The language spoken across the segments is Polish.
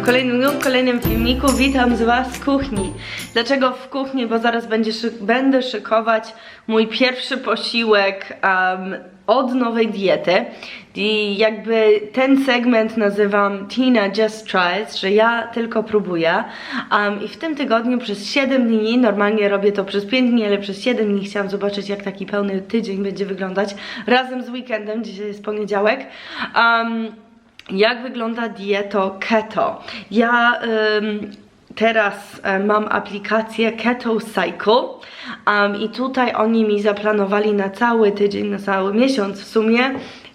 W kolejnym dniu, w kolejnym filmiku. Witam z Was w kuchni. Dlaczego w kuchni? Bo zaraz będzie szy będę szykować mój pierwszy posiłek um, od nowej diety. I jakby ten segment nazywam Tina Just Tries, że ja tylko próbuję. Um, I w tym tygodniu przez 7 dni, normalnie robię to przez 5 dni, ale przez 7 dni chciałam zobaczyć, jak taki pełny tydzień będzie wyglądać razem z weekendem. Dzisiaj jest poniedziałek. Um, jak wygląda dieto keto. Ja ym, teraz mam aplikację Keto Cycle um, i tutaj oni mi zaplanowali na cały tydzień, na cały miesiąc w sumie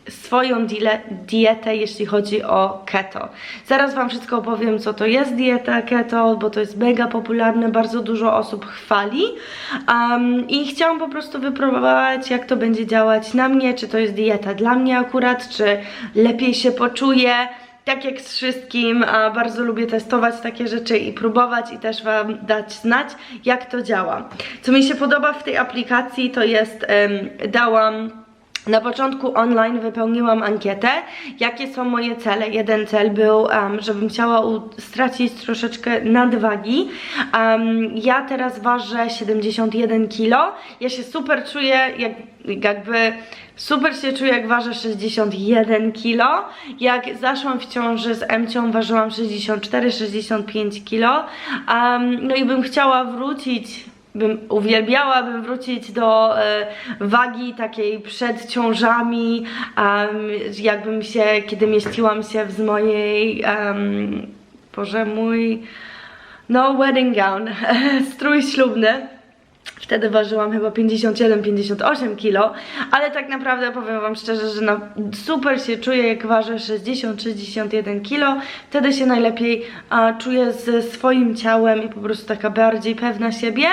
swoją dietę, jeśli chodzi o keto. Zaraz Wam wszystko opowiem, co to jest dieta keto, bo to jest mega popularne, bardzo dużo osób chwali um, i chciałam po prostu wypróbować, jak to będzie działać na mnie, czy to jest dieta dla mnie akurat, czy lepiej się poczuję. Tak jak z wszystkim, bardzo lubię testować takie rzeczy i próbować i też Wam dać znać, jak to działa. Co mi się podoba w tej aplikacji, to jest, em, dałam na początku online wypełniłam ankietę, jakie są moje cele. Jeden cel był, um, żebym chciała stracić troszeczkę nadwagi. Um, ja teraz ważę 71 kg. Ja się super czuję, jak, jakby super się czuję, jak ważę 61 kg. Jak zaszłam w ciąży z Emcią, ważyłam 64-65 kg. Um, no i bym chciała wrócić bym uwielbiała bym wrócić do e, wagi takiej przed ciążami, em, jakbym się, kiedy mieściłam się z mojej, um, Boże mój, no wedding gown, strój ślubny. Wtedy ważyłam chyba 57-58 kg, ale tak naprawdę powiem Wam szczerze, że na, super się czuję jak ważę 60-61 kg. Wtedy się najlepiej a, czuję ze swoim ciałem i po prostu taka bardziej pewna siebie.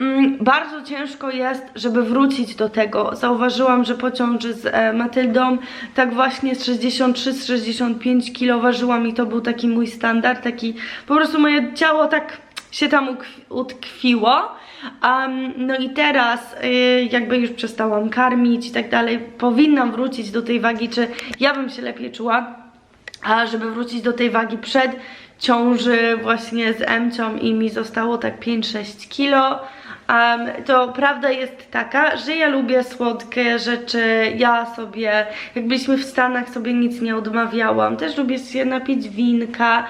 Mm, bardzo ciężko jest, żeby wrócić do tego. Zauważyłam, że po ciąży z e, Matyldą tak właśnie z 63-65 kg ważyłam i to był taki mój standard, taki po prostu moje ciało tak się tam utkwiło. Um, no i teraz y, jakby już przestałam karmić i tak dalej, powinnam wrócić do tej wagi, czy ja bym się lepiej czuła, a żeby wrócić do tej wagi przed ciąży właśnie z Emcią i mi zostało tak 5-6 kilo. Um, to prawda jest taka, że ja lubię słodkie rzeczy, ja sobie, jak byliśmy w Stanach, sobie nic nie odmawiałam, też lubię się napić winka,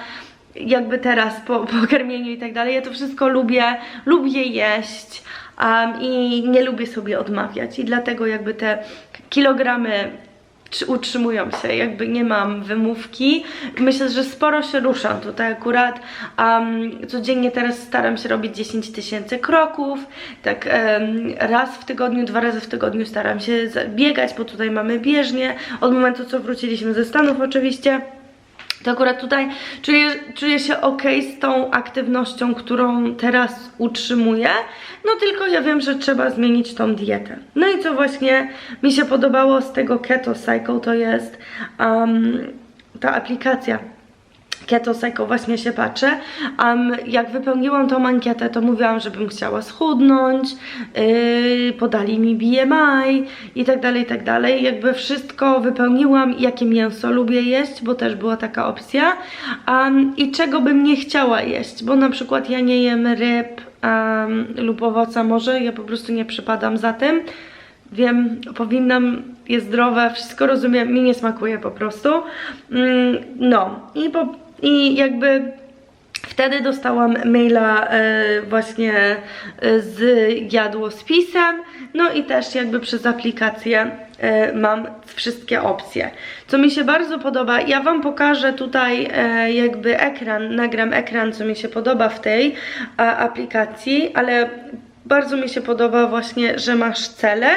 jakby teraz po, po karmieniu i tak dalej, ja to wszystko lubię, lubię jeść um, i nie lubię sobie odmawiać. I dlatego jakby te kilogramy utrzymują się, jakby nie mam wymówki. Myślę, że sporo się ruszam tutaj akurat. Um, codziennie teraz staram się robić 10 tysięcy kroków, tak em, raz w tygodniu, dwa razy w tygodniu staram się biegać, bo tutaj mamy bieżnię, od momentu co wróciliśmy ze Stanów oczywiście. To akurat tutaj czuję, czuję się ok z tą aktywnością, którą teraz utrzymuję. No tylko ja wiem, że trzeba zmienić tą dietę. No i co właśnie mi się podobało z tego Keto Cycle, to jest um, ta aplikacja. Keto Psycho właśnie się patrzę. Um, jak wypełniłam tą ankietę, to mówiłam, żebym chciała schudnąć, yy, podali mi BMI i tak dalej, i tak dalej. Jakby wszystko wypełniłam, jakie mięso lubię jeść, bo też była taka opcja. Um, I czego bym nie chciała jeść, bo na przykład ja nie jem ryb um, lub owoca morza, ja po prostu nie przypadam za tym. Wiem, powinnam, jest zdrowe, wszystko rozumiem, mi nie smakuje po prostu. Mm, no i, po, i jakby wtedy dostałam maila e, właśnie e, z jadłospisem, no i też jakby przez aplikację e, mam wszystkie opcje. Co mi się bardzo podoba, ja Wam pokażę tutaj e, jakby ekran, nagram ekran, co mi się podoba w tej a, aplikacji, ale bardzo mi się podoba właśnie, że masz cele,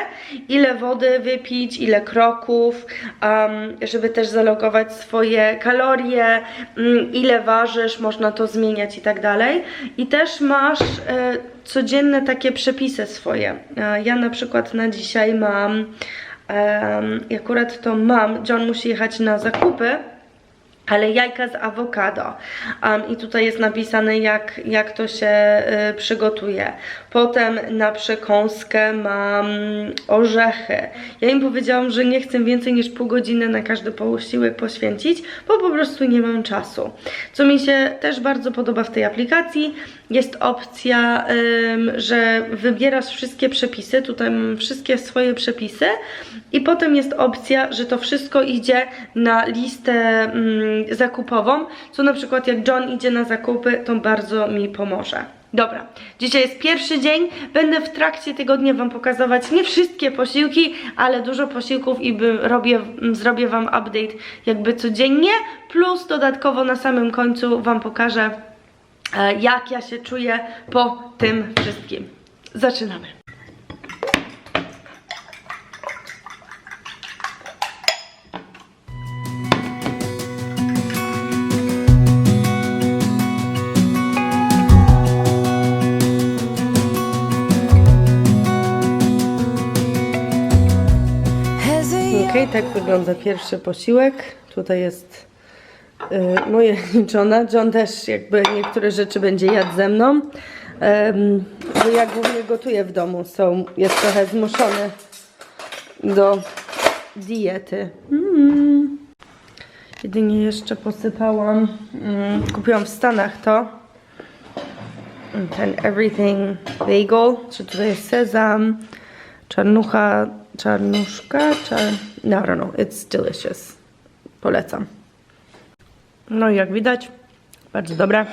ile wody wypić, ile kroków, um, żeby też zalogować swoje kalorie, mm, ile ważysz, można to zmieniać i tak dalej. I też masz e, codzienne takie przepisy swoje. E, ja na przykład na dzisiaj mam, i akurat to mam, John musi jechać na zakupy, ale jajka z awokado. Um, I tutaj jest napisane, jak, jak to się y, przygotuje. Potem na przekąskę mam orzechy. Ja im powiedziałam, że nie chcę więcej niż pół godziny na każdy posiłek poświęcić, bo po prostu nie mam czasu. Co mi się też bardzo podoba w tej aplikacji, jest opcja, że wybierasz wszystkie przepisy, tutaj mam wszystkie swoje przepisy i potem jest opcja, że to wszystko idzie na listę mm, zakupową, co na przykład jak John idzie na zakupy, to bardzo mi pomoże. Dobra, dzisiaj jest pierwszy dzień, będę w trakcie tygodnia Wam pokazywać nie wszystkie posiłki, ale dużo posiłków i by robię, m, zrobię Wam update jakby codziennie, plus dodatkowo na samym końcu Wam pokażę jak ja się czuję po tym wszystkim. Zaczynamy. Okej, tak wygląda pierwszy posiłek. Tutaj jest y, moje Johna. John też jakby niektóre rzeczy będzie jadł ze mną. Bo ja głównie gotuję w domu, so jest trochę zmuszony do diety. Mm. Jedynie jeszcze posypałam, mm, kupiłam w Stanach to. Ten everything bagel, czy tutaj jest sezam, czarnucha, czarnuszka, czar... No, I don't know, it's delicious. Polecam. No i jak widać, bardzo dobre.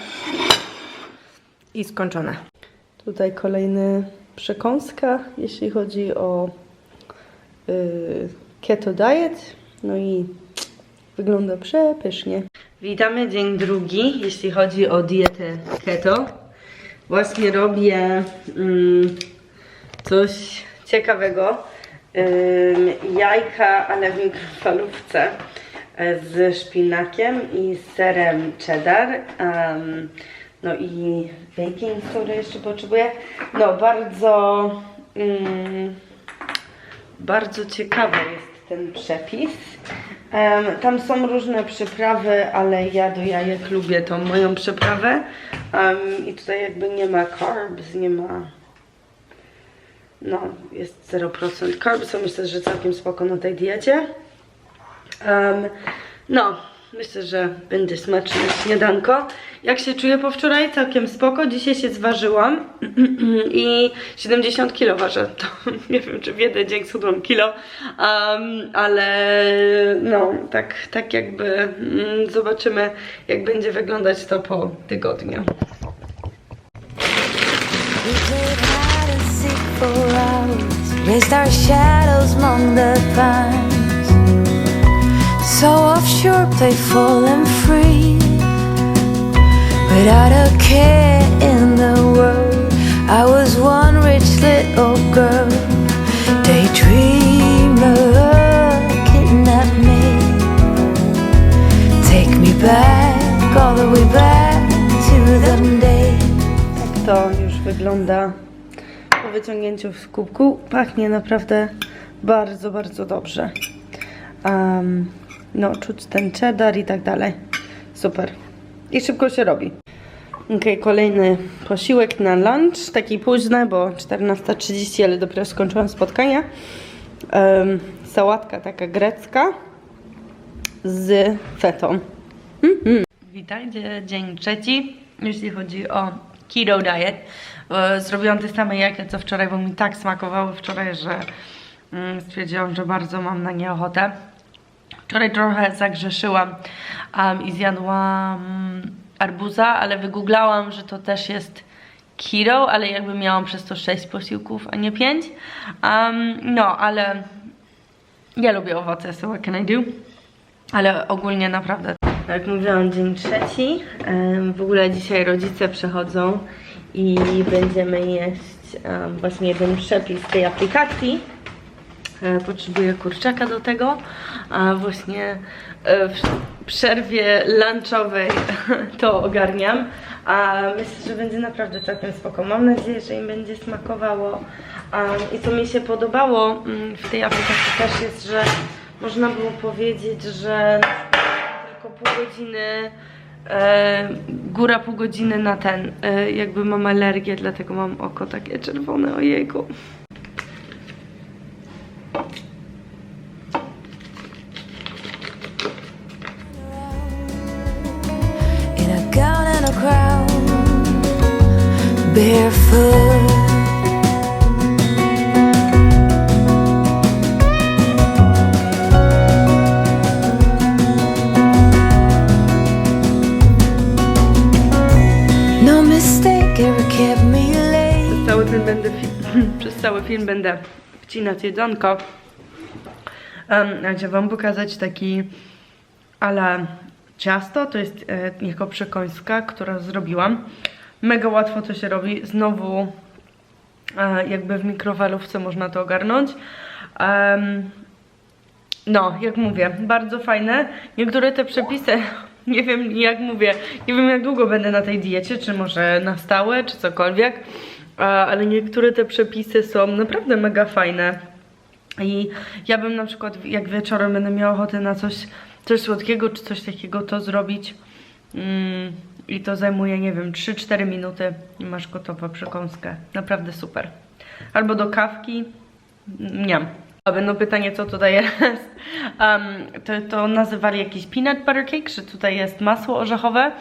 I skończone. Tutaj kolejny przekąska, jeśli chodzi o yy, keto diet. No i wygląda przepysznie. Witamy dzień drugi, jeśli chodzi o dietę keto. Właśnie robię mm, coś ciekawego. Ym, jajka, ale w mikrofalówce z szpinakiem i z serem cheddar. Ym, no i baking soda jeszcze potrzebuję. No bardzo, ym, bardzo ciekawy jest ten przepis. Em, tam są różne przyprawy, ale ja do jajek lubię tą moją przyprawę. Em, I tutaj jakby nie ma carbs, nie ma no, jest 0% carb, co myślę, że całkiem spoko na tej diecie. Um, no, myślę, że będzie smaczne śniadanko. Jak się czuję po wczoraj? Całkiem spoko. Dzisiaj się zważyłam i 70 kg ważę. To nie wiem, czy w jeden dzień schudłam kilo, um, ale no, tak, tak jakby mm, zobaczymy, jak będzie wyglądać to po tygodniu. Raised our shadows among the pines. So offshore, playful and free, without a care in the world. I was one rich little girl, daydreamer, kidnap me, take me back all the way back to them days. Tak to już wygląda po wyciągnięciu w kubku. Pachnie naprawdę bardzo, bardzo dobrze. Um, no, czuć ten cheddar i tak dalej. Super. I szybko się robi. Ok, kolejny posiłek na lunch. Taki późny, bo 14.30, ale dopiero skończyłam spotkanie. Um, sałatka taka grecka z fetą. Witajcie, dzień trzeci, jeśli chodzi o keto diet. E, Zrobiłam te same jajka co wczoraj, bo mi tak smakowały wczoraj, że mm, stwierdziłam, że bardzo mam na nie ochotę. Wczoraj trochę zagrzeszyłam um, i zjadłam arbuza, ale wygooglałam, że to też jest keto, ale jakby miałam przez to 6 posiłków, a nie 5. Um, no, ale ja lubię owoce, so what can I do? Ale ogólnie naprawdę. Jak mówiłam, dzień trzeci. W ogóle dzisiaj rodzice przychodzą i będziemy jeść właśnie jeden przepis tej aplikacji. E, Potrzebuję kurczaka do tego, a właśnie e, w przerwie lunchowej to ogarniam. A myślę, że będzie naprawdę całkiem spoko. Mam nadzieję, że im będzie smakowało. I co mi się podobało mm, w tej aplikacji też jest, że można było powiedzieć, że tylko pół godziny, e, góra pół godziny na ten, jakby mam alergię, dlatego mam oko takie czerwone, ojejku. Barefoot. No mistake ever kept me late. Cały film będę przez cały film będę wcinać jedzonko. Um, a chciałam wam pokazać taki ala ciasto, to jest e, jako która zrobiłam. Mega łatwo to się robi. Znowu e, jakby w mikrofalówce można to ogarnąć. Em, no, jak mówię, bardzo fajne. Niektóre te przepisy, nie wiem jak mówię, nie wiem jak długo będę na tej diecie, czy może na stałe, czy cokolwiek, ale niektóre te przepisy są naprawdę mega fajne. I ja bym na przykład, jak wieczorem będę miała ochotę na coś, coś słodkiego, czy coś takiego, to zrobić. Mm, I to zajmuje, nie wiem, 3-4 minuty i masz gotową przekąskę. Naprawdę super. Albo do kawki. A będą pytanie, co tutaj jest. Um, to, to nazywali jakiś peanut butter cake, że tutaj jest masło orzechowe,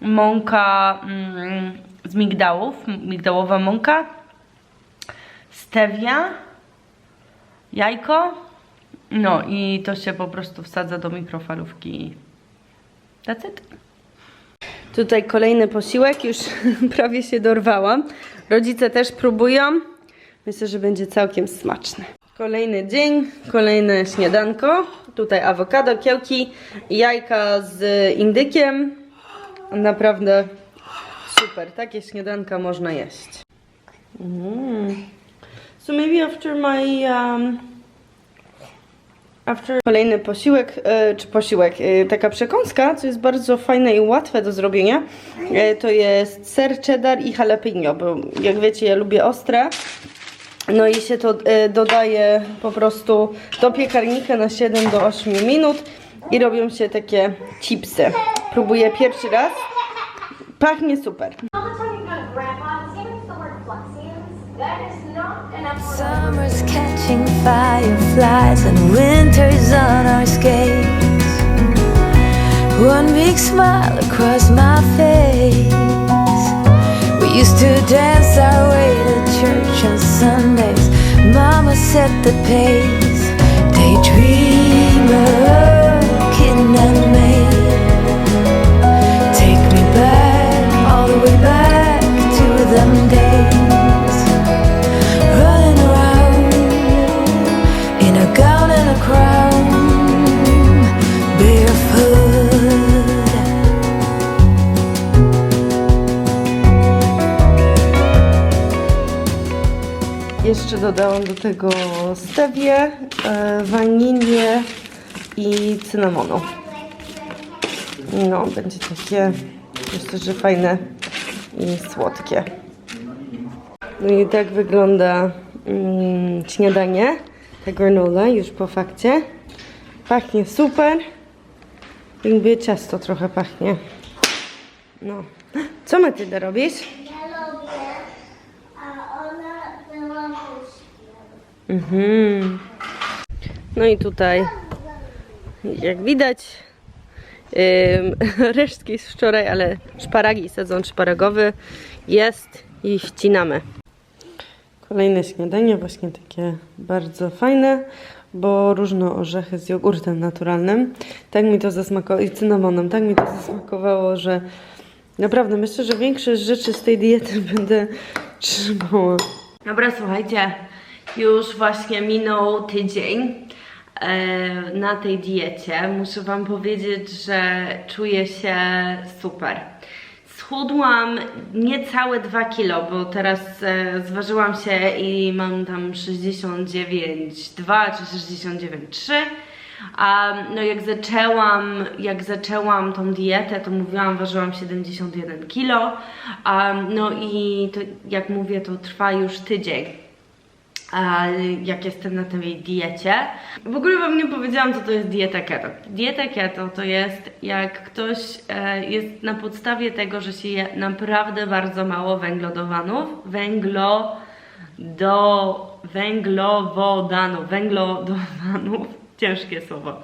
mąka mm, z migdałów, migdałowa mąka, stevia, jajko, no i to się po prostu wsadza do mikrofalówki. That's it. Tutaj kolejny posiłek, już prawie się dorwałam. Rodzice też próbują. Myślę, że będzie całkiem smaczny. Kolejny dzień, kolejne śniadanko. Tutaj awokado, kiełki, jajka z indykiem. Naprawdę super. Takie śniadanka można jeść. Mm. So maybe after my um, After... Kolejny posiłek, e, czy posiłek, e, taka przekąska, co jest bardzo fajne i łatwe do zrobienia, e, to jest ser cheddar i jalapeno, bo jak wiecie, ja lubię ostre. No i się to e, dodaje po prostu do piekarnika na 7 do 8 minut i robią się takie chipsy. Próbuję pierwszy raz. Super. That is an. Summer's catching fireflies and winter's on our skates. One big smile across my face. We used to dance our way to church on Sundays. Mama set the pace. Daydreamer. Jeszcze dodałam do tego stewię, e, wanilię i cynamonu. No, będzie takie, myślę, że fajne i słodkie. No i tak wygląda mm, śniadanie, ta granola już po fakcie. Pachnie super. Jakby ciasto trochę pachnie. No. Co Matylda robisz? Ja lubię, a ona była Mhm. No i tutaj, jak widać, resztki z wczoraj, ale szparagi, sezon szparagowy jest i ścinamy. Kolejne śniadanie, właśnie takie bardzo fajne, bo różne orzechy z jogurtem naturalnym. Tak mi to zasmakowało, i cynamonem, tak mi to zasmakowało, że naprawdę myślę, że większość rzeczy z tej diety będę trzymała. Dobra, słuchajcie, już właśnie minął tydzień e, na tej diecie. Muszę Wam powiedzieć, że czuję się super. Schudłam niecałe 2 kilo, bo teraz e, zważyłam się i mam tam 69,2 czy 69,3. A no jak zaczęłam, jak zaczęłam tą dietę, to mówiłam, ważyłam 71 kilo. No i to, jak mówię, to trwa już tydzień. Jak jestem na tej diecie. W ogóle wam nie powiedziałam, co to jest dieta keto. Dieta keto to jest jak ktoś e, jest na podstawie tego, że się je naprawdę bardzo mało węglodowanów, węglo do węglowodanów, węglodowanów, ciężkie słowo,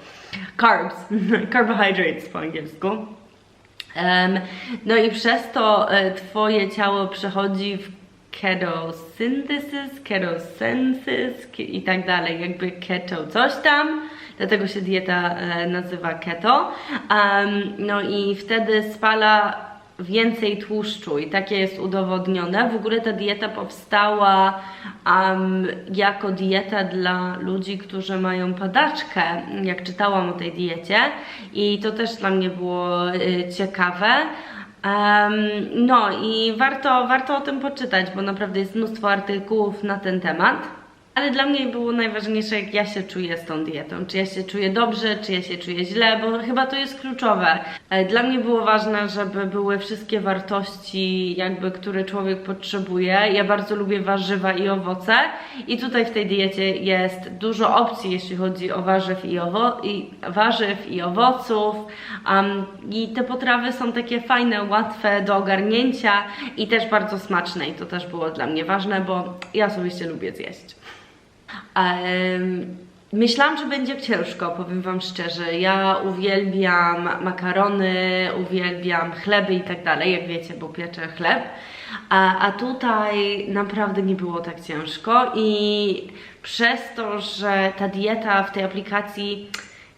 carbs, carbohydrates po angielsku. Em, no i przez to e, twoje ciało przechodzi w ketosynthesis, ketosensis i tak dalej, jakby keto coś tam, dlatego się dieta e, nazywa keto. Em, no i wtedy spala więcej tłuszczu i takie jest udowodnione. W ogóle ta dieta powstała em, jako dieta dla ludzi, którzy mają padaczkę, jak czytałam o tej diecie i to też dla mnie było y, ciekawe. Em, no i warto, warto o tym poczytać, bo naprawdę jest mnóstwo artykułów na ten temat. Ale dla mnie było najważniejsze, jak ja się czuję z tą dietą. Czy ja się czuję dobrze, czy ja się czuję źle, bo chyba to jest kluczowe. E, Dla mnie było ważne, żeby były wszystkie wartości, jakby, które człowiek potrzebuje. Ja bardzo lubię warzywa i owoce i tutaj w tej diecie jest dużo opcji, jeśli chodzi o warzyw i, owo i, warzyw i owoców. Um, I te potrawy są takie fajne, łatwe do ogarnięcia i też bardzo smaczne i to też było dla mnie ważne, bo ja osobiście lubię zjeść. Myślałam, że będzie ciężko, powiem Wam szczerze. Ja uwielbiam makarony, uwielbiam chleby i tak dalej, jak wiecie, bo pieczę chleb. A, a tutaj naprawdę nie było tak ciężko i przez to, że ta dieta w tej aplikacji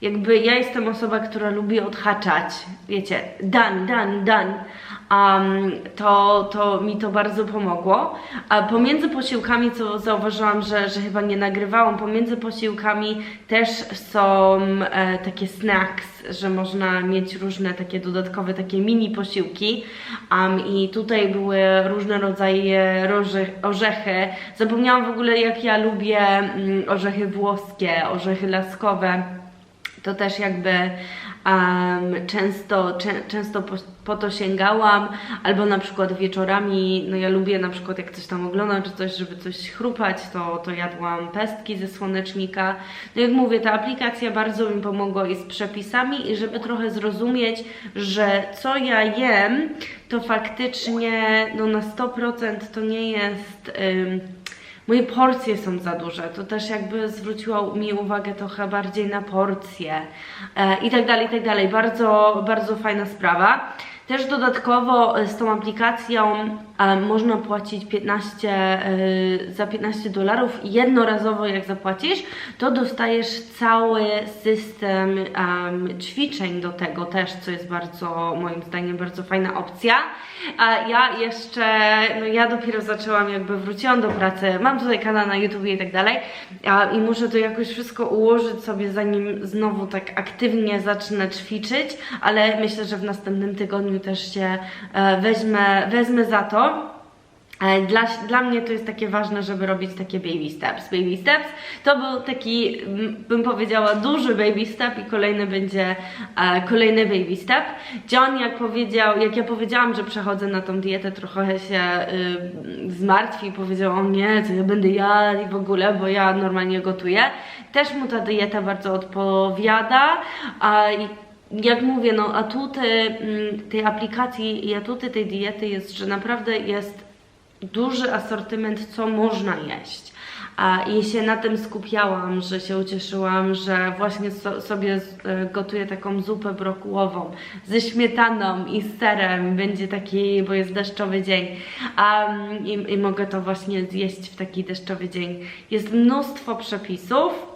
jakby ja jestem osoba, która lubi odhaczać, wiecie, done, done, done, um, to, to mi to bardzo pomogło. A pomiędzy posiłkami, co zauważyłam, że, że chyba nie nagrywałam, pomiędzy posiłkami też są e, takie snacks, że można mieć różne takie dodatkowe, takie mini posiłki um, i tutaj były różne rodzaje roże, orzechy. Zapomniałam w ogóle, jak ja lubię mm, orzechy włoskie, orzechy laskowe to też jakby em, często, czę, często po, po to sięgałam, albo na przykład wieczorami, no ja lubię na przykład jak coś tam oglądam, czy coś, żeby coś chrupać, to, to jadłam pestki ze słonecznika. No jak mówię, ta aplikacja bardzo mi pomogła i z przepisami i żeby trochę zrozumieć, że co ja jem, to faktycznie no na 100% to nie jest... Ym, Moje porcje są za duże, to też jakby zwróciło mi uwagę trochę bardziej na porcje e, i tak dalej, i tak dalej. Bardzo, bardzo fajna sprawa. Też dodatkowo z tą aplikacją e, można płacić 15, e, za 15 dolarów jednorazowo jak zapłacisz, to dostajesz cały system em, ćwiczeń do tego też, co jest bardzo, moim zdaniem, bardzo fajna opcja. A ja jeszcze, no ja dopiero zaczęłam, jakby wróciłam do pracy, mam tutaj kanał na YouTube i tak dalej a, i muszę to jakoś wszystko ułożyć sobie, zanim znowu tak aktywnie zacznę ćwiczyć, ale myślę, że w następnym tygodniu też się e, weźmę, wezmę za to. E, Dla, dla mnie to jest takie ważne, żeby robić takie baby steps. Baby steps to był taki, mm, bym powiedziała, duży baby step i kolejny będzie e, kolejny baby step. John jak powiedział, jak ja powiedziałam, że przechodzę na tą dietę, trochę się y, zmartwił, powiedział o nie, co ja będę jadł i w ogóle, bo ja normalnie gotuję. Też mu ta dieta bardzo odpowiada a, i jak mówię, no atuty mm, tej aplikacji i atuty tej diety jest, że naprawdę jest duży asortyment, co można jeść. A, I się na tym skupiałam, że się ucieszyłam, że właśnie so, sobie e, gotuję taką zupę brokułową ze śmietaną i serem. Będzie taki, bo jest deszczowy dzień. Mm, i, I mogę to właśnie zjeść w taki deszczowy dzień. Jest mnóstwo przepisów.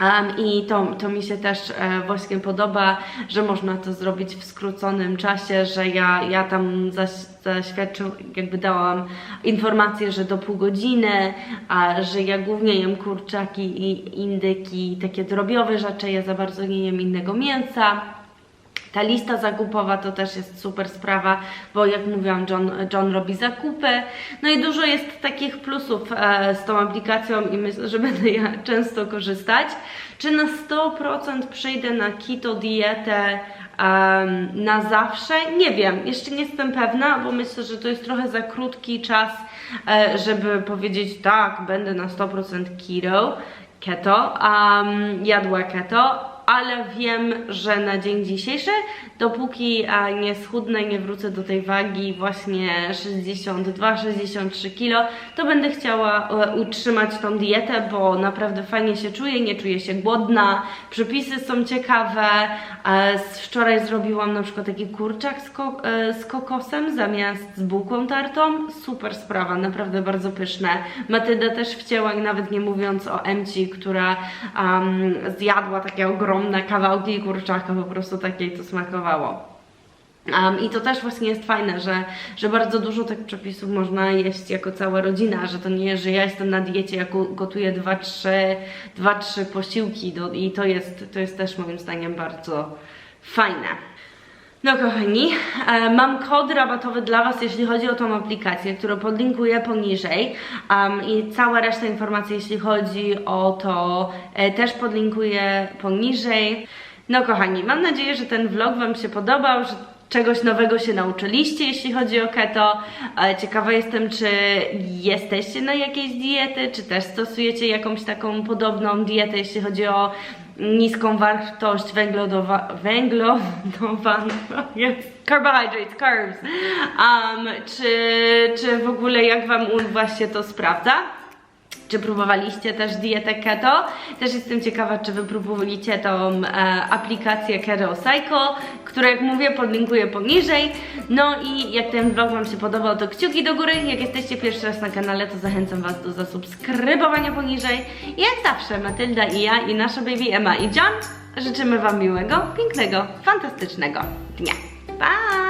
Um, I to, to mi się też e, właśnie podoba, że można to zrobić w skróconym czasie, że ja, ja tam zaś, zaświadczył, jakby dałam informację, że do pół godziny, a że ja głównie jem kurczaki i indyki, takie drobiowe rzeczy, ja za bardzo nie jem innego mięsa. Ta lista zakupowa to też jest super sprawa, bo jak mówiłam, John, John robi zakupy. No i dużo jest takich plusów e, z tą aplikacją i myślę, że będę ja często korzystać. Czy na 100% przejdę na keto dietę na zawsze? Nie wiem, jeszcze nie jestem pewna, bo myślę, że to jest trochę za krótki czas, e, żeby powiedzieć tak, będę na 100% keto, keto, um, jadła keto, ale wiem, że na dzień dzisiejszy, dopóki nie schudnę, nie wrócę do tej wagi właśnie 62-63 kg, to będę chciała e, utrzymać tą dietę, bo naprawdę fajnie się czuję, nie czuję się głodna, przepisy są ciekawe. E, Wczoraj zrobiłam na przykład taki kurczak z, ko- e, z kokosem zamiast z bułką tartą. Super sprawa, naprawdę bardzo pyszne. Matylda też wcięła, nawet nie mówiąc o Emci, która um, zjadła takie ogromne kawałki kurczaka, po prostu takiej to smakowało. Um, I to też właśnie jest fajne, że, że bardzo dużo tych przepisów można jeść jako cała rodzina, że to nie jest, że ja jestem na diecie, ja go- gotuję 2-3 dwa, trzy posiłki do, i to jest, to jest też moim zdaniem bardzo fajne. No kochani, e, mam kod rabatowy dla Was, jeśli chodzi o tą aplikację, którą podlinkuję poniżej um, i cała reszta informacji, jeśli chodzi o to, e, też podlinkuję poniżej. No kochani, mam nadzieję, że ten vlog Wam się podobał, że czegoś nowego się nauczyliście, jeśli chodzi o keto. E, Ciekawa jestem, czy jesteście na jakiejś diety, czy też stosujecie jakąś taką podobną dietę, jeśli chodzi o niską wartość węglodowa- węglodowanych, jest, carbohydrates, carbs, um, czy, czy w ogóle jak Wam się to sprawdza? Czy próbowaliście też dietę keto? Też jestem ciekawa, czy wy próbowaliście tą e, aplikację Keto Cycle, którą jak mówię podlinkuję poniżej. No i jak ten vlog Wam się podobał, to kciuki do góry. Jak jesteście pierwszy raz na kanale, to zachęcam Was do zasubskrybowania poniżej. I jak zawsze Matylda i ja i nasza baby Emma i John życzymy Wam miłego, pięknego, fantastycznego dnia. Pa!